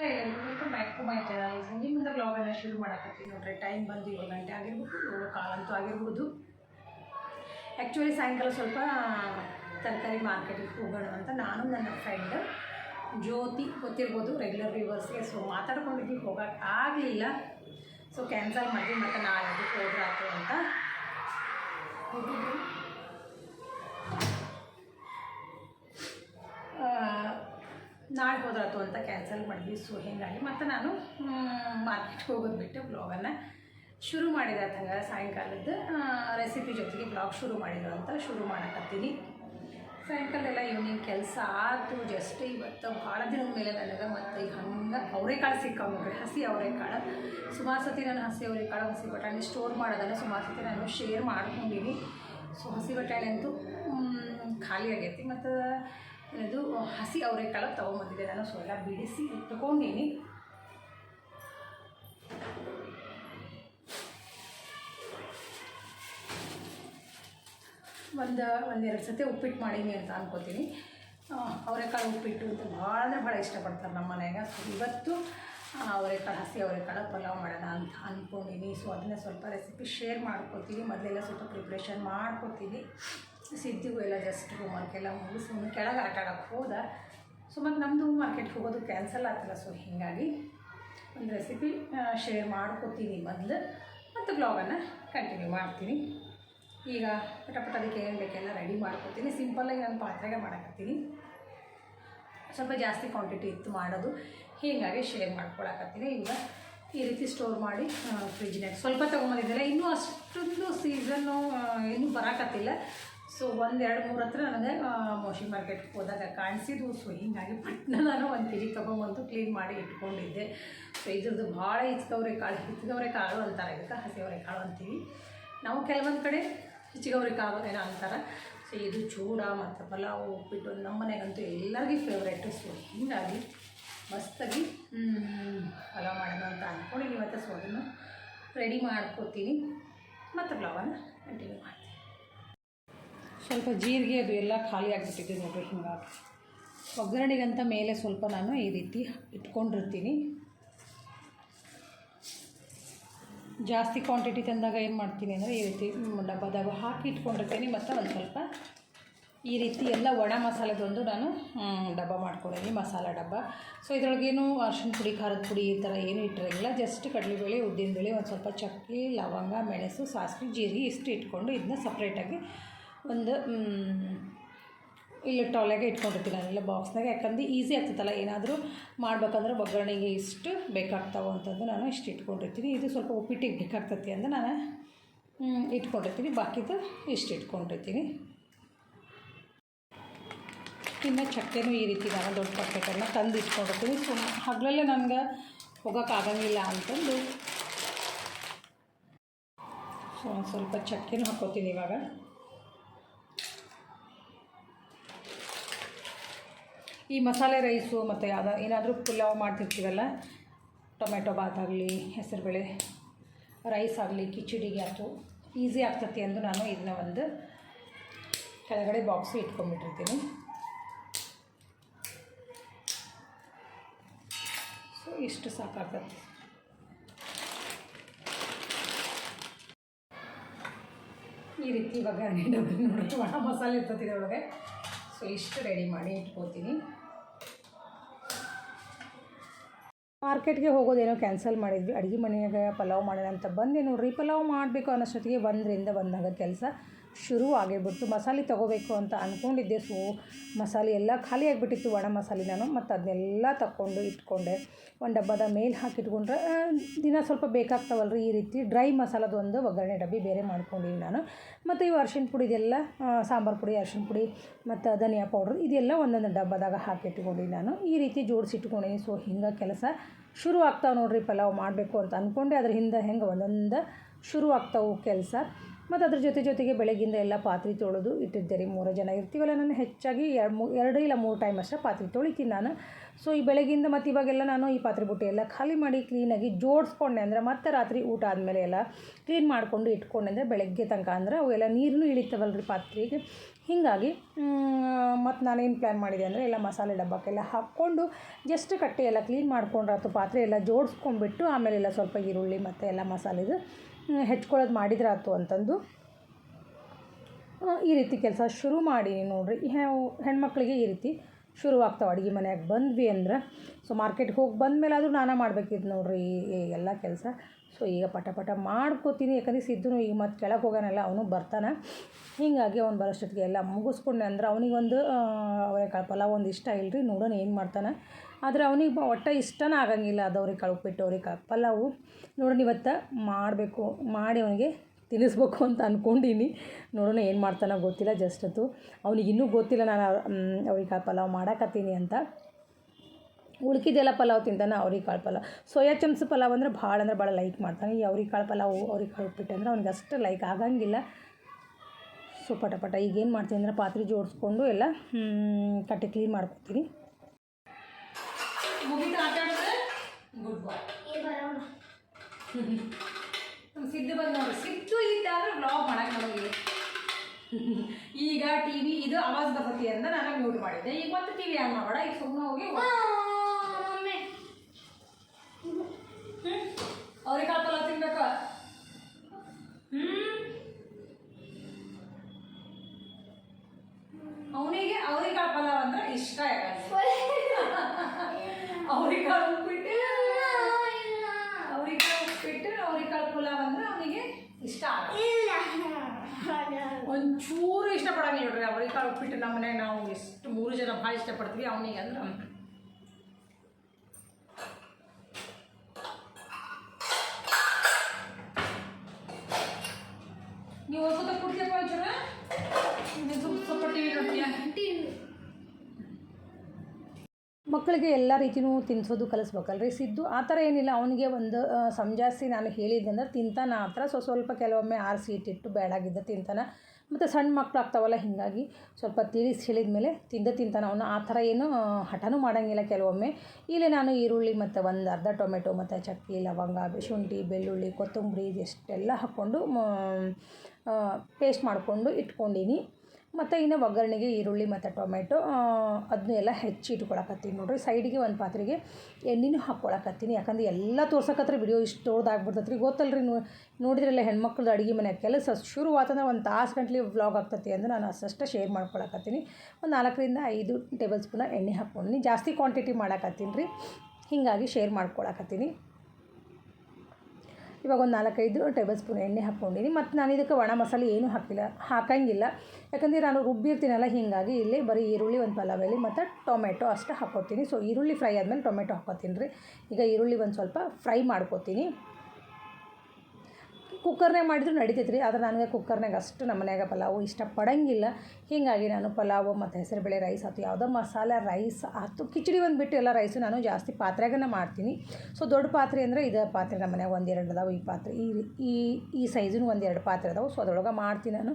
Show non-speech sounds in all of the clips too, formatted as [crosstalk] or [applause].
Welcome back to my channel ನಿಮ್ಮಿಂದ ಬ್ಲಾಗನ್ನು ಶುರು ಮಾಡಕತ್ತೀನಿ ನೋಡ್ರಿ. ಟೈಮ್ ಬಂದು ಏಳು ಗಂಟೆ ಆಗಿರ್ಬೋದು, ಏಳು ಕಾಲಂತೂ ಆಗಿರ್ಬೋದು. ಆ್ಯಕ್ಚುಲಿ ಸಾಯಂಕಾಲ ಸ್ವಲ್ಪ ತರಕಾರಿ ಮಾರ್ಕೆಟಿಗೆ ಹೋಗೋಣ ಅಂತ ನಾನು ನನ್ನ ಫ್ರೆಂಡ್ ಜ್ಯೋತಿ, ಗೊತ್ತಿರ್ಬೋದು ರೆಗ್ಯುಲರ್ ವ್ಯೂವರ್ಸ್ಗೆ ಸೊ ಮಾತಾಡ್ಕೊಂಡಿದ್ವಿ, ಹೋಗೋಕೆ ಆಗಲಿಲ್ಲ. ಸೊ ಕ್ಯಾನ್ಸಲ್ ಮಾಡಿ ಮತ್ತು ನಾಳೆ ಹೋದ್ರಾತು ಅಂತ. ಹೋಗಿದ್ವಿ. ನಾಳೆ ಅಂತ ಕ್ಯಾನ್ಸಲ್ ಮಾಡಿದ್ವಿ ಸೊ ಹೀಗಾಗಿ ಮತ್ತು ನಾನು ಮಾರ್ಕೆಟ್ಗೆ ಹೋಗೋದು ಬಿಟ್ಟು ಬ್ಲಾಗನ್ನು ಶುರು ಮಾಡಿದೆ ಹಂಗೆ ಸಾಯಂಕಾಲದ ರೆಸಿಪಿ ಜೊತೆಗೆ ಬ್ಲಾಗ್ ಶುರು ಮಾಡಿದ್ರು ಅಂತ ಶುರು ಮಾಡಕತ್ತೀನಿ. ಸಾಯಂಕಾಲೆಲ್ಲ ಇವ್ನಿಂಗ್ ಕೆಲಸ ಆಯ್ತು ಜಸ್ಟ್ ಇವತ್ತು ಭಾಳ ದಿನದ ಮೇಲೆ ನನಗೆ ಮತ್ತು ಈಗ ಹಂಗೆ ಅವರೆಕಾಳು ಸಿಕ್ಕಾವು ನೋಡ್ರಿ, ಹಸಿ ಅವರೆಕಾಳು ಸುಮಾರು ಸತಿ ನಾನು ಹಸಿ ಅವರೆಕಾಳು ಹಸಿ ಬಟಾಣಿ ಸ್ಟೋರ್ ಮಾಡೋದನ್ನು ಸುಮಾರು ಸತಿ ನಾನು ಶೇರ್ ಮಾಡ್ಕೊಂಡಿನಿ. ಸೊ ಹಸಿ ಬಟಾಣಿ ಅಂತೂ ಖಾಲಿ ಆಗೈತಿ. ಮತ್ತು ಇದು ಹಸಿ ಅವರೆಕಾಳು ತೊಗೊಂಬಂದಿದ್ದೆ. ನಾನು ಸೊ ಎಲ್ಲ ಬಿಡಿಸಿ ಇಟ್ಕೊಂಡೀನಿ. ಒಂದು, ಒಂದೆರಡು ಸತಿ ಉಪ್ಪಿಟ್ಟು ಮಾಡೀನಿ ಅಂತ ಅನ್ಕೋತೀನಿ. ಅವರೆಕಾಳು ಉಪ್ಪಿಟ್ಟು ಅಂತ ಭಾಳ ಅಂದರೆ ಭಾಳ ಇಷ್ಟಪಡ್ತಾರೆ ನಮ್ಮ ಮನೆಯಾಗ. ಸೊ ಇವತ್ತು ಅವರೆಕಾಳು, ಹಸಿ ಅವರೆಕಾಳು ಪಲಾವ್ ಮಾಡೋಣ ಅಂತ ಅಂದ್ಕೊಂಡಿನಿ ಸೊ ಅದನ್ನ ಸ್ವಲ್ಪ ರೆಸಿಪಿ ಶೇರ್ ಮಾಡ್ಕೊತೀನಿ. ಮೊದಲೆಲ್ಲ ಸ್ವಲ್ಪ ಪ್ರಿಪ್ರೇಷನ್ ಮಾಡ್ಕೊತೀನಿ. ಸಿದ್ಧಿಗೂ ಎಲ್ಲ ಜಸ್ಟ್ ಹೋಮ್ವರ್ಕೆಲ್ಲ ಮುಗಿಸಿ ಅವ್ನು ಕೆಳಗೆ ಆಟ ಆಡೋಕ್ಕೆ ಹೋದ. ಸೊ ಮತ್ತು ನಮ್ಮದು ಮಾರ್ಕೆಟ್ಗೆ ಹೋಗೋದು ಕ್ಯಾನ್ಸಲ್ ಆಗ್ತಲ್ಲ. ಸೊ ಹೀಗಾಗಿ ಒಂದು ರೆಸಿಪಿ ಶೇರ್ ಮಾಡ್ಕೊತೀನಿ ಮೊದಲು. ಮತ್ತು ಬ್ಲಾಗನ್ನು ಕಂಟಿನ್ಯೂ ಮಾಡ್ತೀನಿ. ಈಗ ಪಟಪಟ ಅದಕ್ಕೆ ಏನು ಬೇಕೆಲ್ಲ ರೆಡಿ ಮಾಡ್ಕೊತೀನಿ. ಸಿಂಪಲ್ಲಾಗಿ ನಾನು ಪಾತ್ರೆಗೆ ಮಾಡಕತ್ತೀನಿ. ಸ್ವಲ್ಪ ಜಾಸ್ತಿ ಕ್ವಾಂಟಿಟಿ ಇತ್ತು ಮಾಡೋದು. ಹೀಗಾಗಿ ಶೇರ್ ಮಾಡ್ಕೊಳಕತ್ತೀನಿ. ಈಗ ಈ ರೀತಿ ಸ್ಟೋರ್ ಮಾಡಿ ಫ್ರಿಜ್ನಾಗ ಸ್ವಲ್ಪ ತೊಗೊಂಬಂದಿದ್ದೆಲ್ಲ ಇನ್ನೂ ಅಷ್ಟೊಂದು ಸೀಸನ್ನು ಇನ್ನೂ ಬರಾಕತ್ತಿಲ್ಲ. ಸೊ ಒಂದು ಎರಡು ಮೂರು ಹತ್ರ ನನಗೆ ಮೋಶಿ ಮಾರ್ಕೆಟ್ಗೆ ಹೋದಾಗ ಕಾಣಿಸಿದ್ವು. ಸೊ ಹೀಗಾಗಿ ಪಟ್ನ ನಾನು ಒಂದು ಜಿ ತೊಗೊಂಬಂದು ಕ್ಲೀನ್ ಮಾಡಿ ಇಟ್ಕೊಂಡಿದ್ದೆ. ಸೊ ಇದ್ರದ್ದು ಭಾಳ ಹಿಚ್ಕವ್ರೆ ಕಾಳು. ಹಿಚ್ಕವ್ರೆ ಕಾಳು ಅಂತಾರೆ. ಇದಕ್ಕೆ ಹಸಿವರೆ ಕಾಳು ಅಂತೀವಿ. ನಾವು ಕೆಲವೊಂದು ಕಡೆ ಹಿಚ್ಕವ್ರೆ ಕಾಳು ಏನೋ ಅಂತಾರೆ. ಸೊ ಇದು ಚೂಡ ಮತ್ತು ಪಲಾವು ಉಪ್ಪಿಟ್ಟು ನಮ್ಮ ಮನೆಗಂತೂ ಎಲ್ಲರಿಗೂ ಫೇವ್ರೇಟು ಸೊ ಹೀಗಾಗಿ ಮಸ್ತಾಗಿ ಪಲಾವ್ ಮಾಡೋಣ ಅಂತ ಅಂದ್ಕೊಂಡು ಮತ್ತು ಸೊ, ಅದನ್ನು ರೆಡಿ ಮಾಡ್ಕೊತೀನಿ. ಮತ್ತು ಪಲಾವನ್ನು ಕಂಟಿನ್ಯೂ ಮಾಡ್ತೀನಿ ಸ್ವಲ್ಪ ಜೀರಿಗೆ ಅದು ಎಲ್ಲ ಖಾಲಿ ಆಗಿಬಿಟ್ಟಿದೆ ನೋಡಿರಿ ಹಿಂಗಾಗಿ. ಒಗ್ಗರಣೆಗಂತ ಮೇಲೆ ಸ್ವಲ್ಪ ನಾನು ಈ ರೀತಿ ಇಟ್ಕೊಂಡಿರ್ತೀನಿ. ಜಾಸ್ತಿ ಕ್ವಾಂಟಿಟಿ ತಂದಾಗ ಏನು ಮಾಡ್ತೀನಿ ಅಂದರೆ ಈ ರೀತಿ ಡಬ್ಬದಾಗ ಹಾಕಿ ಇಟ್ಕೊಂಡಿರ್ತೀನಿ. ಮತ್ತು ಒಂದು ಸ್ವಲ್ಪ ಈ ರೀತಿ ಎಲ್ಲ ಒಣ ಮಸಾಲೆದೊಂದು ನಾನು ಡಬ್ಬ ಮಾಡ್ಕೊಂಡಿದ್ದೀನಿ, ಮಸಾಲ ಡಬ್ಬ. ಸೊ ಇದರೊಳಗೇನು ಅರ್ಶಿಣ ಪುಡಿ, ಖಾರದ ಪುಡಿ ಈ ಥರ ಏನು ಇಟ್ಟಿರೋಂಗಿಲ್ಲ. ಜಸ್ಟ್ ಕಡಲೆಬೇಳೆ ಉದ್ದಿನಬೇಳೆ ಒಂದು ಸ್ವಲ್ಪ ಚಕ್ಕೆ, ಲವಂಗ, ಮೆಣಸು, ಸಾಸಿವೆ, ಜೀರಿಗೆ ಇಷ್ಟು ಇಟ್ಕೊಂಡು ಇದನ್ನ ಸಪ್ರೇಟಾಗಿ ಒಂದು ಇಲ್ಲಿ ಟೊಲೆಗೆ ಇಟ್ಕೊಂಡಿರ್ತೀನಿ ನಾನೆಲ್ಲ ಬಾಕ್ಸ್ನಾಗೆ ಯಾಕಂದ್ರೆ ಈಸಿ ಆಗ್ತೈತಲ್ಲ ಏನಾದರೂ ಮಾಡ್ಬೇಕಂದ್ರೆ ಒಗ್ಗರಣೆಗೆ ಇಷ್ಟು ಬೇಕಾಗ್ತಾವೆ ಅಂತಂದು ನಾನು ಇಷ್ಟು ಇಟ್ಕೊಂಡಿರ್ತೀನಿ. ಇದು ಸ್ವಲ್ಪ ಉಪ್ಪಿಟ್ಟಿಗೆ ಬೇಕಾಗ್ತೈತಿ ಅಂದ್ರೆ ನಾನು ಇಟ್ಕೊಂಡಿರ್ತೀನಿ. ಬಾಕಿದು ಇಷ್ಟು ಇಟ್ಕೊಂಡಿರ್ತೀನಿ. ಇನ್ನು ಚಕ್ಕೆನೂ ಈ ರೀತಿ ನಾನು ದೊಡ್ಡ ಪ್ಯಾಕೆಟನ್ನು ತಂದು ಇಟ್ಕೊಂಡಿರ್ತೀನಿ. ಸುಮ್ಮ ಹಗಲಲ್ಲೇ ನನಗೆ ಹೋಗೋಕ್ಕಾಗಂಗಿಲ್ಲ ಅಂತಂದು. ಸೊ, ಒಂದು ಸ್ವಲ್ಪ ಚಕ್ಕೆನೂ ಹಾಕೋತೀನಿ ಇವಾಗ. ಈ ಮಸಾಲೆ ರೈಸು ಮತ್ತು ಯಾವ್ದು ಏನಾದರೂ ಪುಲಾವ್ ಮಾಡ್ತಿರ್ತೀವಲ್ಲ? ಟೊಮೆಟೊ ಬಾತ್ ಆಗಲಿ, ಹೆಸರುಬೇಳೆ ರೈಸ್ ಆಗಲಿ, ಕಿಚಡಿಗೆ ಆಯ್ತು ಈಸಿ ಆಗ್ತತಿ ಅಂದು ನಾನು ಇದನ್ನ ಒಂದು ಕೆಳಗಡೆ ಬಾಕ್ಸು ಇಟ್ಕೊಂಡ್ಬಿಟ್ಟಿರ್ತೀನಿ. ಸೊ ಇಷ್ಟು ಸಾಕಾಗ್ತದೆ. ಈ ರೀತಿ ಇವಾಗ ನೋಡಿದ್ರೆ ಒಣ ಮಸಾಲೆ ಇರ್ತದೆ ಇದರೊಳಗೆ. ಸೊ, ಇಷ್ಟು ರೆಡಿ ಮಾಡಿ ಇಟ್ಕೋತೀನಿ. ಮಾರ್ಕೆಟ್ಗೆ ಹೋಗೋದೇನೋ ಕ್ಯಾನ್ಸಲ್ ಮಾಡಿದ್ವಿ. ಅಡುಗೆ ಮನೆಯಾಗ ಪಲಾವ್ ಮಾಡೋಣ ಅಂತ ಬಂದೆ. ನೋಡ್ರಿ ಪಲಾವ್ ಮಾಡಬೇಕು ಅನ್ನೋಷ್ಟೊತ್ತಿಗೆ ಒಂದರಿಂದ ಬಂದಾಗ ಕೆಲಸ. ಶುರು ಆಗಿಬಿಡ್ತು. ಮಸಾಲೆ ತೊಗೋಬೇಕು ಅಂತ ಅಂದ್ಕೊಂಡಿದ್ದೆ ಸೊ ಮಸಾಲೆ ಎಲ್ಲ ಖಾಲಿ ಆಗಿಬಿಟ್ಟಿತ್ತು ಒಣ ಮಸಾಲೆ ನಾನು. ಮತ್ತು ಅದನ್ನೆಲ್ಲ ತಗೊಂಡು ಇಟ್ಕೊಂಡೆ. ಒಂದು ಡಬ್ಬದ ಮೇಲೆ ಹಾಕಿಟ್ಕೊಂಡ್ರೆ ಇಟ್ಕೊಂಡ್ರೆ ದಿನ ಸ್ವಲ್ಪ ಬೇಕಾಗ್ತಾವಲ್ರಿ ಈ ರೀತಿ. ಡ್ರೈ ಮಸಾಲದ ಒಂದು ಒಗ್ಗರಣೆ ಡಬ್ಬಿ ಬೇರೆ ಮಾಡ್ಕೊಂಡಿನಿ ನಾನು. ಮತ್ತು ಇವು ಅರ್ಶಿಣ ಪುಡಿ ಇದೆಲ್ಲ ಸಾಂಬಾರು ಪುಡಿ, ಅರ್ಶಿಣ ಪುಡಿ, ಮತ್ತು ಧನಿಯಾ ಪೌಡ್ರ್ ಇದೆಲ್ಲ ಒಂದೊಂದು ಡಬ್ಬದಾಗ ಹಾಕಿಟ್ಕೊಂಡಿನಿ ನಾನು. ಈ ರೀತಿ ಜೋಡಿಸಿಟ್ಕೊಂಡಿನಿ. ಸೊ ಹಿಂಗೆ ಕೆಲಸ ಶುರು ಆಗ್ತಾವೆ ನೋಡ್ರಿ ಪಲಾವ್ ಮಾಡಬೇಕು ಅಂತ ಅಂದ್ಕೊಂಡೆ ಅದ್ರ ಹಿಂದೆ ಹೆಂಗೆ ಒಂದೊಂದು ಶುರು ಆಗ್ತಾವೆ ಕೆಲಸ. ಮತ್ತು ಅದ್ರ ಜೊತೆ ಜೊತೆಗೆ ಬೆಳಗಿಂದ ಎಲ್ಲ ಪಾತ್ರೆ ತೊಳೆದು ಇಟ್ಟಿದ್ದೆ ರೀ ಮೂರು ಜನ ಇರ್ತೀವಲ್ಲ, ನಾನು ಹೆಚ್ಚಾಗಿ ಎರಡು ಮೂ, ಎರಡು ಇಲ್ಲ ಮೂರು ಟೈಮ್ ಅಷ್ಟೇ ಪಾತ್ರೆ ತೊಳಿತೀನಿ ನಾನು. ಸೊ ಈ ಬೆಳಗಿಂದ ಮತ್ತು ಇವಾಗೆಲ್ಲ ನಾನು ಈ ಪಾತ್ರೆ ಬುಟ್ಟಿ ಎಲ್ಲ ಖಾಲಿ ಮಾಡಿ ಕ್ಲೀನಾಗಿ ಜೋಡಿಸ್ಕೊಂಡೆ ಅಂದರೆ ಮತ್ತೆ ರಾತ್ರಿ ಊಟ ಆದಮೇಲೆ ಎಲ್ಲ ಕ್ಲೀನ್ ಮಾಡಿಕೊಂಡು ಇಟ್ಕೊಂಡೆ ಅಂದರೆ ಬೆಳಗ್ಗೆ ತನಕ ಅಂದ್ರೆ ಅವೆಲ್ಲ ನೀರನ್ನು ರೀ ಪಾತ್ರೆಗೆ. ಹೀಗಾಗಿ ಮತ್ತು ನಾನೇನು ಪ್ಲ್ಯಾನ್ ಮಾಡಿದೆ ಅಂದರೆ ಎಲ್ಲ ಮಸಾಲೆ ಡಬ್ಬಕ್ಕೆಲ್ಲ ಹಾಕ್ಕೊಂಡು ಜಸ್ಟ್ ಕಟ್ಟೆ ಎಲ್ಲ ಕ್ಲೀನ್ ಮಾಡ್ಕೊಂಡ್ರೆ ಅಥವಾ ಪಾತ್ರೆ ಎಲ್ಲ ಜೋಡಿಸ್ಕೊಂಡ್ಬಿಟ್ಟು ಆಮೇಲೆಲ್ಲ ಸ್ವಲ್ಪ ಈರುಳ್ಳಿ ಮತ್ತು ಎಲ್ಲ ಮಸಾಲೆದು ಹೆಚ್ಕೊಳ್ಳೋದು ಮಾಡಿದ್ರೆ ಆಯ್ತು ಅಂತಂದು ಈ ರೀತಿ ಕೆಲಸ ಶುರು ಮಾಡಿ ನೋಡಿರಿ. ಹೆಣ್ಮಕ್ಳಿಗೆ ಈ ರೀತಿ ಶುರುವಾಗ್ತಾವೆ. ಅಡುಗೆ ಮನ್ಯಾಗ ಬಂದ್ವಿ ಅಂದ್ರೆ, ಸೊ ಮಾರ್ಕೆಟ್ಗೆ ಹೋಗಿ ಬಂದಮೇಲೆ ಆದರೂ ನಾನೇ ಮಾಡಬೇಕಿತ್ತು ನೋಡ್ರಿ ಈ ಎಲ್ಲ ಕೆಲಸ. ಸೊ ಈಗ ಪಟ ಪಟ ಮಾಡ್ಕೋತೀನಿ. ಯಾಕಂದ್ರೆ ಸಿದ್ದು ಈಗ ಮತ್ತೆ ಕೆಳಗೆ ಹೋಗೋನಲ್ಲ ಅವನು ಬರ್ತಾನೆ. ಹೀಗಾಗಿ ಅವ್ನು ಬರೋಷ್ಟೊತ್ತಿಗೆ ಎಲ್ಲ ಮುಗಿಸ್ಕೊಂಡೆ. ಅಂದ್ರೆ ಅವನಿಗೊಂದು ಅವರೆಕಾಳು ಪಲಾವ್ ಒಂದು ಇಷ್ಟ ಇಲ್ಲರಿ ನೋಡೋಣ ಏನು ಮಾಡ್ತಾನೆ. ಆದರೆ ಅವನಿಗೆ ಒಟ್ಟು ಇಷ್ಟನ ಆಗಂಗಿಲ್ಲ ಅದು ಅವ್ರಿಗೆ ಕಳ್ಕೊಬಿಟ್ಟು ಅವ್ರಿಗೆ ಪಲಾವು ನೋಡೋಣ ಇವತ್ತು ಮಾಡಬೇಕು, ಮಾಡಿ ಅವನಿಗೆ ತಿನ್ನಿಸ್ಬೇಕು ಅಂತ ಅಂದ್ಕೊಂಡೀನಿ ನೋಡೋಣ ಏನು ಮಾಡ್ತಾನೋ ಗೊತ್ತಿಲ್ಲ ಜಸ್ಟ್ ಅದು. ಅವ್ನಿಗೆ ಇನ್ನೂ ಗೊತ್ತಿಲ್ಲ ನಾನು ಅವ್ರಿಗೆ ಪಲಾವ್ ಮಾಡಕತ್ತೀನಿ ಅಂತ. ಉಳ್ಕಿದೆಲ್ಲ ಪಲಾವ್ ತಿಂತಾನೆ ಅವ್ರಿಕಾಳು ಪಲಾವ್ ಸೋಯಾ ಚಮ್ಸ್ ಪಲಾವ್ ಅಂದರೆ ಭಾಳ ಅಂದ್ರೆ ಭಾಳ ಲೈಕ್ ಮಾಡ್ತಾನೆ. ಈ ಅವ್ರಿಗೆ ಕಾಳು ಪಲಾವ್ ಅವ್ರಿಕಾಳು ಉಪ್ಪಿಟ್ಟು ಅಂದರೆ ಅವ್ನಿಗೆ ಅಷ್ಟು ಲೈಕ್ ಆಗಂಗಿಲ್ಲ. ಸೊ ಪಟ ಪಟ ಈಗೇನು ಮಾಡ್ತೀನಿ ಅಂದರೆ ಪಾತ್ರೆ ಜೋಡಿಸ್ಕೊಂಡು ಎಲ್ಲ ಕಟ್ಟೆ ಕ್ಲೀನ್ ಮಾಡ್ಕೊತೀನಿ. [laughs] ನಮ್ಮ ಸಿದ್ದು ಬಂದವರು. ಸಿದ್ದು ಇದ್ದಾದ್ರೆ ಬ್ಲಾಗ್ ಮಾಡಕ್ಕೆ ನಮಗೆ. [laughs] ಈಗ ಟಿ ವಿ ಇದು ಆವಾಜ್ ಬರ್ತೈತಿ ಅಂತ ನಾನು ಮ್ಯೂಟ್ ಮಾಡಿದ್ದೆ. ಈಗ ಮತ್ತೆ ಟಿ ವಿ ಆನ್ ಮಾಡೋಣ ಈಗ ಸುಮ್ಮನೆ ಹೋಗಿ ಅವ್ರಿಗೆ ಕಾಪಲ್ಲ ತಿನ್ಬೇಕು. ಅವನಿಗೆ ಅವ್ರಿಗೆ ಪಲಾವ್ ಅಂದ್ರೆ ಇಷ್ಟ ಯಾಕಂದ್ರೆ. ಉಪ್ಪಿಟ್ಟು [laughs] ಅವ್ರಿಕಾಳು ಉಪ್ಪಿಟ್ಟು ಅವ್ರಿಕಾಳು ಪಲಾವ್ ಅಂದ್ರೆ ಅವನಿಗೆ ಇಷ್ಟ ಒಂಚೂರು ಇಷ್ಟಪಡಂಗಿಲ್ಲ ನೋಡ್ರಿ. ಅವ್ರಿಕಾಳು ಉಪ್ಪಿಟ್ಟು ನಮ್ಮ ನಾವು ಎಷ್ಟು ಮೂರು ಜನ ಭಾಳ ಇಷ್ಟಪಡ್ತೀವಿ. ಅವನಿಗೆ ಅಂದ್ರೆ ಮಕ್ಕಳಿಗೆ ಎಲ್ಲ ರೀತಿಯೂ ತಿನ್ನಿಸೋದು ಕಲಿಸ್ಬೇಕಲ್ರಿ? ಸಿದ್ದು, ಆ ಥರ ಏನಿಲ್ಲ. ಅವನಿಗೆ ಒಂದು ಸಮಜಾಸ್ತಿ ನಾನು ಹೇಳಿದ್ದೆ ಅಂದ್ರೆ ತಿಂತಾನ ಆ ಥರ. ಸೊ, ಸ್ವಲ್ಪ ಕೆಲವೊಮ್ಮೆ ಆರಿಸಿ ಇಟ್ಟಿಟ್ಟು ಬೇಡಾಗಿದ್ದ ತಿಂತಾನ. ಮತ್ತು ಸಣ್ಣ ಮಕ್ಕಳು ಆಗ್ತಾವಲ್ಲ, ಹೀಗಾಗಿ ಸ್ವಲ್ಪ ತಿಳಿಸಿ ಹೇಳಿದ ಮೇಲೆ ತಿಂದ ತಿಂತಾನ ಅವನು. ಆ ಥರ ಏನು ಹಠನೂ ಮಾಡೋಂಗಿಲ್ಲ ಕೆಲವೊಮ್ಮೆ. ಇಲ್ಲಿ ನಾನು ಈರುಳ್ಳಿ ಮತ್ತು ಒಂದು ಅರ್ಧ ಟೊಮೆಟೊ ಮತ್ತು ಚಕ್ಕಿ, ಲವಂಗ, ಶುಂಠಿ, ಬೆಳ್ಳುಳ್ಳಿ, ಕೊತ್ತಂಬರಿ, ಇದೆಷ್ಟೆಲ್ಲ ಹಾಕ್ಕೊಂಡು ಪೇಸ್ಟ್ ಮಾಡಿಕೊಂಡು ಇಟ್ಕೊಂಡೀನಿ. ಮತ್ತು ಇನ್ನು ಒಗ್ಗರಣೆಗೆ ಈರುಳ್ಳಿ ಮತ್ತು ಟೊಮೆಟೊ ಅದನ್ನ ಎಲ್ಲ ಹೆಚ್ಚಿ ಇಟ್ಕೊಳಕತ್ತೀನಿ ನೋಡ್ರಿ. ಸೈಡಿಗೆ ಒಂದು ಪಾತ್ರೆಗೆ ಎಣ್ಣೆನೂ ಹಾಕ್ಕೊಳಕತ್ತೀನಿ. ಯಾಕಂದ್ರೆ ಎಲ್ಲ ತೋರ್ಸಕತ್ರ ವಿಡಿಯೋ ಇಷ್ಟು ದೊಡ್ಡದಾಗ್ಬಿಡ್ತೈತೆ ರೀ ಗೊತ್ತಲ್ರಿ ನೋಡಿದ್ರಲ್ಲ ಹೆಣ್ಮಕ್ಳದ್ದು ಅಡುಗೆ ಮನೆ ಕೆಲಸ ಶುರು ಒಂದು ತಾಸು ಗಂಟ್ಲಿ ವ್ಲಾಗ್ ಆಗ್ತೈತಿ ಅಂದ್ರೆ ನಾನು ಅಷ್ಟೇ ಶೇರ್ ಮಾಡ್ಕೊಳಕತ್ತೀನಿ. ಒಂದು ನಾಲ್ಕರಿಂದ ಐದು ಟೇಬಲ್ ಸ್ಪೂನ ಎಣ್ಣೆ ಹಾಕ್ಕೊಂಡು ಜಾಸ್ತಿ ಕ್ವಾಂಟಿಟಿ ಮಾಡಕತ್ತೀನಿ ರೀ. ಹೀಗಾಗಿ ಶೇರ್ ಮಾಡ್ಕೊಳಕತ್ತೀನಿ. ಇವಾಗ ಒಂದು ನಾಲ್ಕೈದು ಟೇಬಲ್ ಸ್ಪೂನ್ ಎಣ್ಣೆ ಹಾಕ್ಕೊಂಡಿನಿ ಮತ್ತು ನಾನು ಇದಕ್ಕೆ ಒಣ ಮಸಾಲೆ ಏನೂ ಹಾಕಿಲ್ಲ, ಹಾಕಂಗಿಲ್ಲ. ಯಾಕಂದರೆ ನಾನು ರುಬ್ಬಿರ್ತೀನಲ್ಲ, ಹೀಗಾಗಿ ಇಲ್ಲಿ ಬರೀ ಈರುಳ್ಳಿ ಒಂದು ಪಲಾವ್ ಎಲೆ ಮತ್ತು ಟೊಮೆಟೊ ಅಷ್ಟೇ ಹಾಕ್ಕೊತೀನಿ. ಸೊ ಈರುಳ್ಳಿ ಫ್ರೈ ಆದಮೇಲೆ ಟೊಮೆಟೊ ಹಾಕ್ಕೊತೀನಿ ರೀ. ಈಗ ಈರುಳ್ಳಿ ಒಂದು ಸ್ವಲ್ಪ ಫ್ರೈ ಮಾಡ್ಕೊತೀನಿ. ಕುಕ್ಕರ್ನಾಗ ಮಾಡಿದ್ರು ನಡಿತೈತೆ ರೀ ಆದರೆ ನನಗೆ ಕುಕ್ಕರ್ನಾಗ ಅಷ್ಟು ನಮ್ಮ ಮನ್ಯಾಗ ಪಲಾವು ಇಷ್ಟಪಡಂಗಿಲ್ಲ. ಹೀಗಾಗಿ ನಾನು ಪಲಾವು ಮತ್ತು ಹೆಸರುಬೇಳೆ ರೈಸ್ ಆಯ್ತು, ಯಾವುದೋ ಮಸಾಲೆ ರೈಸ್ ಆಯ್ತು, ಕಿಚಡಿ ಒಂದು ಬಿಟ್ಟು ಎಲ್ಲ ರೈಸು ನಾನು ಜಾಸ್ತಿ ಪಾತ್ರೆಗನ ಮಾಡ್ತೀನಿ. ಸೊ ದೊಡ್ಡ ಪಾತ್ರೆ ಅಂದರೆ ಇದು ಪಾತ್ರೆ ನಮ್ಮ ಮನ್ಯಾಗ ಎರಡು ಅದಾವೆ ಈ ಪಾತ್ರೆ. ಈ ಈ ಈ ಸೈಜಿನ ಒಂದೆರಡು ಪಾತ್ರೆ ಅದಾವೆ. ಸೊ ಅದ್ರೊಳಗೆ ಮಾಡ್ತೀನಿ ನಾನು.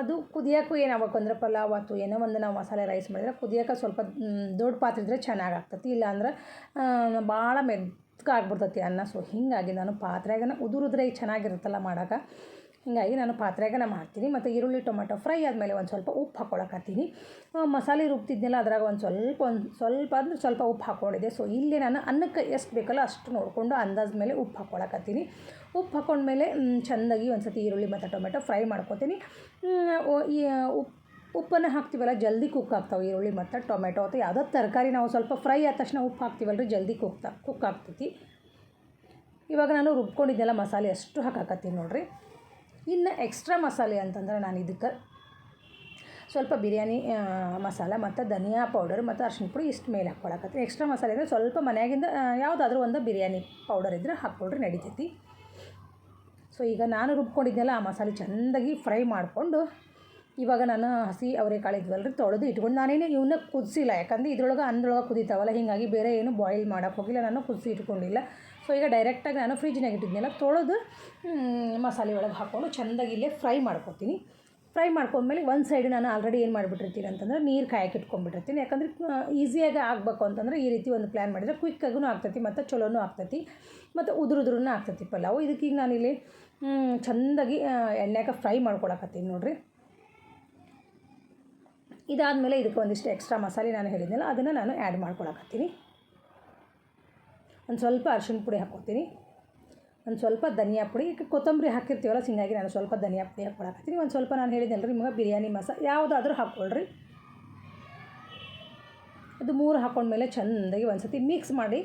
ಅದು ಕುದಿಯೋಕ್ಕೂ ಏನಾಗಬೇಕು ಅಂದ್ರೆ ಪಲಾವ್ ಆಯ್ತು, ಏನೋ ಒಂದು ನಾವು ಮಸಾಲೆ ರೈಸ್ ಮಾಡಿದ್ರೆ ಕುದಿಯೋಕೆ ಸ್ವಲ್ಪ ದೊಡ್ಡ ಪಾತ್ರೆ ಇದ್ದರೆ ಚೆನ್ನಾಗಿ ಆಗ್ತೈತಿ. ಇಲ್ಲಾಂದ್ರೆ ಭಾಳ ಮೆದ್ ಆಗ್ಬಿಡ್ತೈತಿ ಅನ್ನ. ಸೊ ಹೀಗಾಗಿ ನಾನು ಪಾತ್ರೆಗನ ಉದುರುದ್ರೆ ಚೆನ್ನಾಗಿರುತ್ತಲ್ಲ ಮಾಡೋಕೆ. ಹೀಗಾಗಿ ನಾನು ಪಾತ್ರೆಗನ ಮಾಡ್ತೀನಿ. ಮತ್ತು ಈರುಳ್ಳಿ ಟೊಮೆಟೊ ಫ್ರೈ ಆದಮೇಲೆ ಒಂದು ಸ್ವಲ್ಪ ಉಪ್ಪು ಹಾಕ್ಕೊಳಕತ್ತೀನಿ ಆ, ಮಸಾಲೆ ರುಬ್ತಿದ್ನಲ್ಲ ಅದ್ರಾಗ ಒಂದು ಸ್ವಲ್ಪ ಒಂದು ಸ್ವಲ್ಪ ಅಂದ್ರೆ ಸ್ವಲ್ಪ ಉಪ್ಪು ಹಾಕ್ಕೊಂಡಿದ್ದೆ ಸೊ ಇಲ್ಲಿ ನಾನು ಅನ್ನಕ್ಕೆ ಎಷ್ಟು ಬೇಕಲ್ಲ ಅಷ್ಟು ನೋಡಿಕೊಂಡು ಅಂದಾಜು ಮೇಲೆ ಉಪ್ಪು ಹಾಕ್ಕೊಳಕತ್ತೀನಿ ಉಪ್ಪು ಹಾಕ್ಕೊಂಡ್ಮೇಲೆ ಚೆಂದಾಗಿ ಒಂದು ಸತಿ ಈರುಳ್ಳಿ ಮತ್ತು ಟೊಮೆಟೊ ಫ್ರೈ ಮಾಡ್ಕೊತೀನಿ. ಈ ಉಪ್ಪು ಉಪ್ಪನ್ನು ಹಾಕ್ತೀವಲ್ಲ, ಜಲ್ದಿ ಕುಕ್ ಆಗ್ತಾವೆ. ಈರುಳ್ಳಿ, ಮತ್ತು ಟೊಮೆಟೊ ಅಥವಾ ಯಾವುದೋ ತರಕಾರಿ ನಾವು ಸ್ವಲ್ಪ ಫ್ರೈ ಆದ ತಕ್ಷಣ ಉಪ್ಪು ಹಾಕ್ತೀವಲ್ಲ ರೀ ಜಲ್ದಿ ಕುಕ್ತಾ ಕುಕ್ ಆಗ್ತೈತಿ. ಇವಾಗ ನಾನು ರುಬ್ಕೊಂಡಿದ್ದೆಲ್ಲ ಮಸಾಲೆ ಅಷ್ಟು ಹಾಕಾಕತ್ತೀನಿ ನೋಡಿರಿ. ಇನ್ನು ಎಕ್ಸ್ಟ್ರಾ ಮಸಾಲೆ ಅಂತಂದ್ರೆ ನಾನು ಇದಕ್ಕೆ ಸ್ವಲ್ಪ ಬಿರಿಯಾನಿ ಮಸಾಲ ಮತ್ತು ಧನಿಯಾ ಪೌಡರ್ ಮತ್ತು ಅರ್ಶಿನ ಪುಡಿ ಇಷ್ಟು ಮೇಲೆ ಹಾಕ್ಕೊಳಕತ್ತೀನಿ ಎಕ್ಸ್ಟ್ರಾ ಮಸಾಲೆ ಅಂದರೆ ಸ್ವಲ್ಪ ಮನೆಯಾಗಿಂದ ಯಾವುದಾದ್ರೂ ಒಂದು ಬಿರಿಯಾನಿ ಪೌಡರ್ ಇದ್ದರೆ ಹಾಕ್ಕೊಳ್ರಿ ನಡಿತೈತಿ. ಸೊ ಈಗ ನಾನು ರುಬ್ಕೊಂಡಿದ್ದೆಲ್ಲ ಆ ಮಸಾಲೆ ಚೆಂದಾಗಿ ಫ್ರೈ ಮಾಡಿಕೊಂಡು ಇವಾಗ ನಾನು ಹಸಿ ಅವರೆಕಾಳು ಇದ್ವಲ್ಲ ರೀ ತೊಳೆದು ಇಟ್ಕೊಂಡು ನಾನೇನು ಇವನ್ನ ಕುದಿಸಿಲ್ಲ. ಯಾಕಂದ್ರೆ ಇದ್ರೊಳಗೆ ಅಂದ್ರೊಳಗೆ ಕುದೀತಾವಲ್ಲ, ಹೀಗಾಗಿ ಬೇರೆ ಏನು ಬಾಯ್ಲ್ ಮಾಡೋಕೆ ಹೋಗಿಲ್ಲ, ನಾನು ಕುದಿಸಿ ಇಟ್ಕೊಂಡಿಲ್ಲ. ಸೊ ಈಗ ಡೈರೆಕ್ಟಾಗಿ ನಾನು ಫ್ರಿಜ್ನಾಗ ಇಟ್ಟಿದ್ನೆಲ್ಲ, ತೊಳೆದು ಮಸಾಲೆ ಒಳಗೆ ಹಾಕ್ಕೊಂಡು ಚೆಂದಾಗಿ ಇಲ್ಲೇ ಫ್ರೈ ಮಾಡ್ಕೊತೀನಿ. ಫ್ರೈ ಮಾಡ್ಕೊಂಡ್ಮೇಲೆ ಒಂದು ಸೈಡ್ ನಾನು ಆಲ್ರೆಡಿ ಏನು ಮಾಡಿಬಿಟ್ಟಿರ್ತೀನಿ ಅಂತಂದ್ರೆ ನೀರು ಕಾಯಕ್ಕೆ ಇಟ್ಕೊಂಡ್ಬಿಟ್ಟಿರ್ತೀನಿ. ಯಾಕಂದ್ರೆ ಈಸಿಯಾಗಿ ಆಗಬೇಕು ಅಂತಂದ್ರೆ ಈ ರೀತಿ ಒಂದು ಪ್ಲ್ಯಾನ್ ಮಾಡಿದರೆ ಕ್ವಿಕ್ಕಾಗೂ ಆಗ್ತೈತಿ, ಮತ್ತು ಚಲೋನು ಆಗ್ತೈತಿ, ಮತ್ತು ಉದುರುದ್ರೂ ಆಗ್ತೈತಿ ಪಲಾವು. ಇದಕ್ಕೀಗ ನಾನಿಲ್ಲಿ ಚೆಂದಾಗಿ ಎಣ್ಣೆಗೆ ಫ್ರೈ ಮಾಡ್ಕೊಳಕತ್ತೀನಿ ನೋಡ್ರಿ. ಇದಾದಮೇಲೆ ಇದಕ್ಕೆ ಒಂದಿಷ್ಟು ಎಕ್ಸ್ಟ್ರಾ ಮಸಾಲೆ ನಾನು ಹೇಳಿದ್ನಲ್ಲ, ಅದನ್ನು ನಾನು ಆ್ಯಡ್ ಮಾಡ್ಕೊಳಕತ್ತೀನಿ. ಒಂದು ಸ್ವಲ್ಪ ಅರಿಶಿಣ ಪುಡಿ ಹಾಕ್ಕೊತೀನಿ ಒಂದು ಸ್ವಲ್ಪ ಧನಿಯಾ ಪುಡಿ ಕೊತ್ತಂಬರಿ ಹಾಕಿರ್ತೀವಲ್ಲ ಹಿಂಗಾಗಿ ನಾನು ಸ್ವಲ್ಪ ಧನಿಯಾ ಪುಡಿ ಹಾಕ್ಕೊಳಕತ್ತೀನಿ ಒಂದು ಸ್ವಲ್ಪ ನಾನು ಹೇಳಿದ್ನಲ್ಲ ರೀ, ನಿಮಗೆ ಬಿರಿಯಾನಿ ಮಸಾಲ ಯಾವುದಾದ್ರೂ ಹಾಕ್ಕೊಳ್ರಿ. ಅದು ಮೂರು ಹಾಕೊಂಡ್ಮೇಲೆ ಚೆಂದಾಗಿ ಒಂದು ಸತಿ ಮಿಕ್ಸ್ ಮಾಡಿ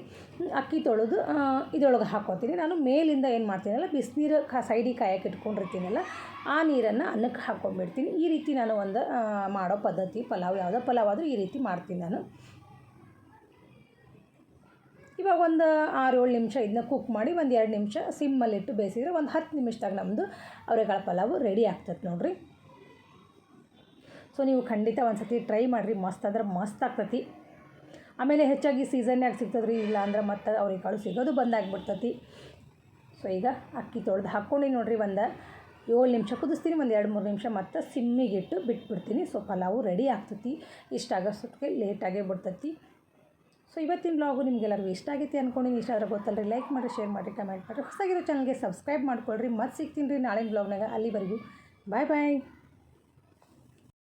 ಅಕ್ಕಿ ತೊಳೆದು ಇದ್ರೊಳಗೆ ಹಾಕೋತೀನಿ. ನಾನು ಮೇಲಿಂದ ಏನು ಮಾಡ್ತೀನಲ್ಲ, ಬಿಸಿನೀರು ಕ ಸೈಡಿಗೆ ಕಾಯಕ್ಕೆ ಇಟ್ಕೊಂಡಿರ್ತೀನಲ್ಲ, ಆ ನೀರನ್ನು ಅನ್ನಕ್ಕೆ ಹಾಕ್ಕೊಂಡ್ಬಿಡ್ತೀನಿ ಈ ರೀತಿ ನಾನು ಒಂದು ಮಾಡೋ ಪದ್ಧತಿ, ಪಲಾವ್, ಯಾವುದೋ ಪಲಾವ್ ಆದರೂ ಈ ರೀತಿ ಮಾಡ್ತೀನಿ ನಾನು. ಇವಾಗ ಒಂದು ಆರು ಏಳು ನಿಮಿಷ ಇದನ್ನ ಕುಕ್ ಮಾಡಿ, ಒಂದು ಎರಡು ನಿಮಿಷ ಸಿಮ್ಮಲ್ಲಿಟ್ಟು ಬೇಯಿಸಿದ್ರೆ ಒಂದು ಹತ್ತು ನಿಮಿಷದಾಗ ನಮ್ಮದು ಅವರೆಕಾಳು ಪಲಾವು ರೆಡಿ ಆಗ್ತದೆ ನೋಡಿರಿ. ಸೊ ನೀವು ಖಂಡಿತ ಒಂದು ಸತಿ ಟ್ರೈ ಮಾಡಿರಿ. ಮಸ್ತ್ ಅಂದ್ರೆ ಮಸ್ತ್ ಆಗ್ತತಿ. ಆಮೇಲೆ ಹೆಚ್ಚಾಗಿ ಸೀಸನ್ಯಾಗ ಸಿಗ್ತದೆ ರೀ ಇಲ್ಲ ಅಂದ್ರೆ ಮತ್ತೆ ಅವ್ರಿಗೆ ಕಾಳು ಸಿಗೋದು ಬಂದಾಗ್ಬಿಡ್ತತಿ ಸೊ ಈಗ ಅಕ್ಕಿ ತೊಳೆದು ಹಾಕ್ಕೊಂಡು ನೋಡಿರಿ ಒಂದು. ಏಳು ನಿಮಿಷ ಕುದಿಸ್ತೀನಿ, ಒಂದು ಎರಡು ಮೂರು ನಿಮಿಷ ಮತ್ತೆ ಸಿಮ್ಮಿಗಿಟ್ಟು ಬಿಟ್ಬಿಡ್ತೀನಿ. ಸೊ ಪಲಾವು ರೆಡಿ ಆಗ್ತತಿ. ಇಷ್ಟ ಆಗೋಷ್ಟೊತ್ತಿಗೆ ಲೇಟಾಗೇ ಬಿಡ್ತತಿ. ಸೊ ಇವತ್ತಿನ ಬ್ಲಾಗು ನಿಮಗೆಲ್ಲರಿಗೂ ಇಷ್ಟ ಆಗೈತಿ ಅಂದ್ಕೊಂಡಿನಿ ಇಷ್ಟ ಆದರೆ ಗೊತ್ತಲ್ಲ ಲೈಕ್ ಮಾಡಿ ಶೇರ್ ಮಾಡಿ ಕಮೆಂಟ್ ಮಾಡಿ ಹೊಸದಾಗಿರೋ ಚಾನಲ್ಗೆ ಸಬ್ಸ್ಕ್ರೈಬ್ ಮಾಡ್ಕೊಳ್ರಿ. ಮತ್ತೆ ಸಿಗ್ತೀನಿ ರೀ ನಾಳಿನ ಬ್ಲಾಗ್ನಾಗ ಅಲ್ಲಿವರೆಗೂ ಬಾಯ್ ಬಾಯ್